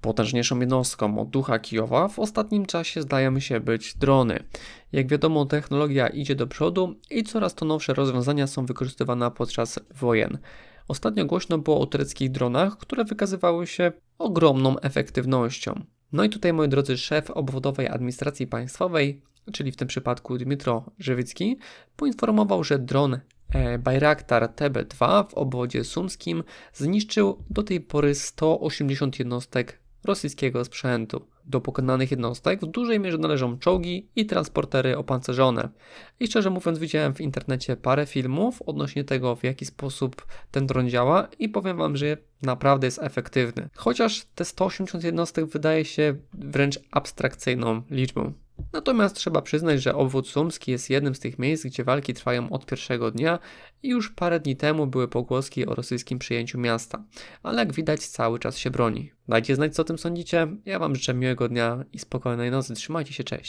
Potężniejszą jednostką od ducha Kijowa w ostatnim czasie zdają się być drony. Jak wiadomo, technologia idzie do przodu i coraz to nowsze rozwiązania są wykorzystywane podczas wojen. Ostatnio głośno było o tureckich dronach, które wykazywały się ogromną efektywnością. No i tutaj, moi drodzy, szef obwodowej administracji państwowej, czyli w tym przypadku Dmytro Żywycki, poinformował, że dron e, Bayraktar TB2 w obwodzie sumskim zniszczył do tej pory 180 jednostek rosyjskiego sprzętu. Do pokonanych jednostek w dużej mierze należą czołgi i transportery opancerzone. I szczerze mówiąc, widziałem w internecie parę filmów odnośnie tego, w jaki sposób ten dron działa, i powiem Wam, że naprawdę jest efektywny. Chociaż te 180 jednostek wydaje się wręcz abstrakcyjną liczbą. Natomiast trzeba przyznać, że obwód sumski jest jednym z tych miejsc, gdzie walki trwają od pierwszego dnia i już parę dni temu były pogłoski o rosyjskim przyjęciu miasta. Ale jak widać, cały czas się broni. Dajcie znać, co o tym sądzicie. Ja Wam życzę miłego dnia i spokojnej nocy. Trzymajcie się, cześć.